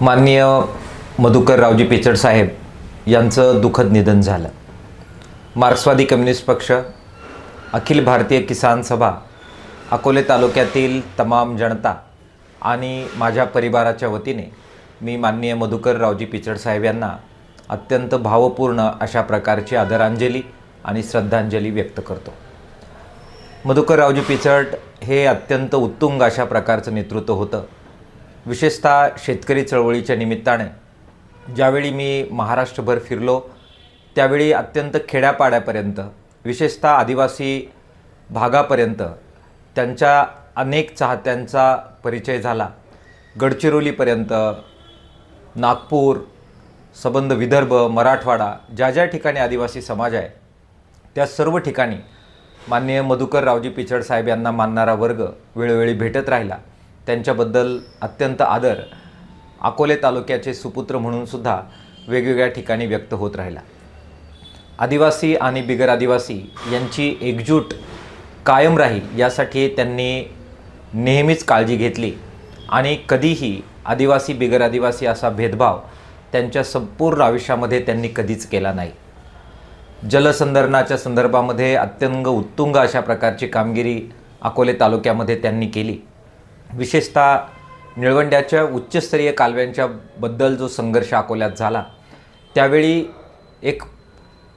माननीय मधुकर रावजी पेचड साहेब यांचं दुःखद निधन झालं. मार्क्सवादी कम्युनिस्ट पक्ष अखिल भारतीय किसान सभा अकोले तालुक्यातील तमाम जनता आणि माझ्या परिवाराच्या वतीने मी माननीय मधुकर रावजी पिचड साहेब यांना अत्यंत भावपूर्ण अशा प्रकारची आदरांजली आणि श्रद्धांजली व्यक्त करतो. मधुकर रावजी पिचड हे अत्यंत उत्तुंग अशा प्रकारचं नेतृत्व होतं. विशेषतः शेतकरी चळवळीच्या निमित्ताने. ज्यावेळी मी महाराष्ट्रभर फिरलो त्यावेळी अत्यंत खेड्यापाड्यापर्यंत विशेषतः आदिवासी भागापर्यंत त्यांच्या अनेक चाहत्यांचा परिचय झाला. गडचिरोलीपर्यंत नागपूर सबंध विदर्भ मराठवाडा ज्या ज्या ठिकाणी आदिवासी समाज आहे त्या सर्व ठिकाणी माननीय मधुकर रावजी पिचड साहेब यांना मानणारा वर्ग वेळोवेळी भेटत राहिला. त्यांच्याबद्दल अत्यंत आदर. अकोले तालुक्याचे सुपुत्र म्हणून सुद्धा वेगवेगळ्या ठिकाणी व्यक्त होत राहिला. आदिवासी आणि बिगर आदिवासी यांची एकजूट कायम राहील यासाठी त्यांनी नेहमीच काळजी घेतली आणि कधीही आदिवासी बिगर आदिवासी असा भेदभाव त्यांच्या संपूर्ण आयुष्यामध्ये त्यांनी कधीच केला नाही. जलसंधारणाच्या संदर्भामध्ये अत्यंत उत्तुंग अशा प्रकारची कामगिरी अकोले तालुक्यामध्ये त्यांनी केली. विशेषतः निळवंड्याच्या उच्चस्तरीय कालव्यांच्या बद्दल जो संघर्ष अकोल्यात झाला त्यावेळी एक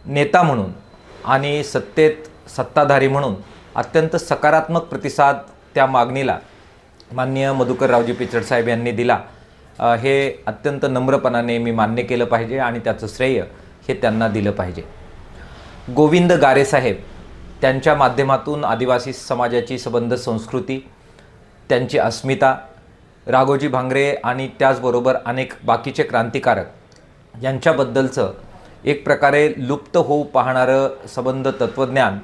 नेता म्हणून आणि सत्तेत सत्ताधारी म्हणून अत्यंत सकारात्मक प्रतिसाद त्या मागणीला माननीय मधुकर रावजी पिचड साहेब यांनी दिला. हे अत्यंत नम्रपणाने मी मान्य केलं पाहिजे आणि त्याचं श्रेय हे त्यांना दिलं पाहिजे. गोविंद गारेसाहेब त्यांच्या माध्यमातून आदिवासी समाजाची संबंध संस्कृती त्यांची अस्मिता राघोजी भांगरे आणि त्याचबरोबर अनेक बाकीचे क्रांतिकारक यांच्याबद्दलचं एक प्रकारे लुप्त होऊ पाहणारं संबंध तत्त्वज्ञान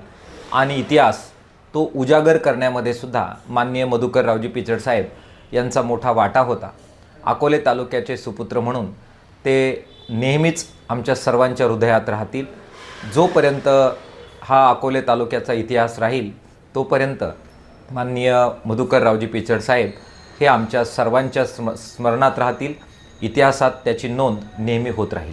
आणि इतिहास तो उजागर करण्यामध्ये सुद्धा माननीय मधुकर रावजी यांचा मोठा वाटा होता. अकोले तालुक्याचे सुपुत्र म्हणून ते नेहमीच आमच्या सर्वांच्या हृदयात राहतील. जोपर्यंत हा अकोले तालुक्याचा इतिहास राहील तोपर्यंत माननीय मधुकर रावजी पिचड साहेब हे आमच्या सर्वांच्या स्म स्मरणात राहतील. इतिहासात त्याची नोंद नेहमी होत राहील.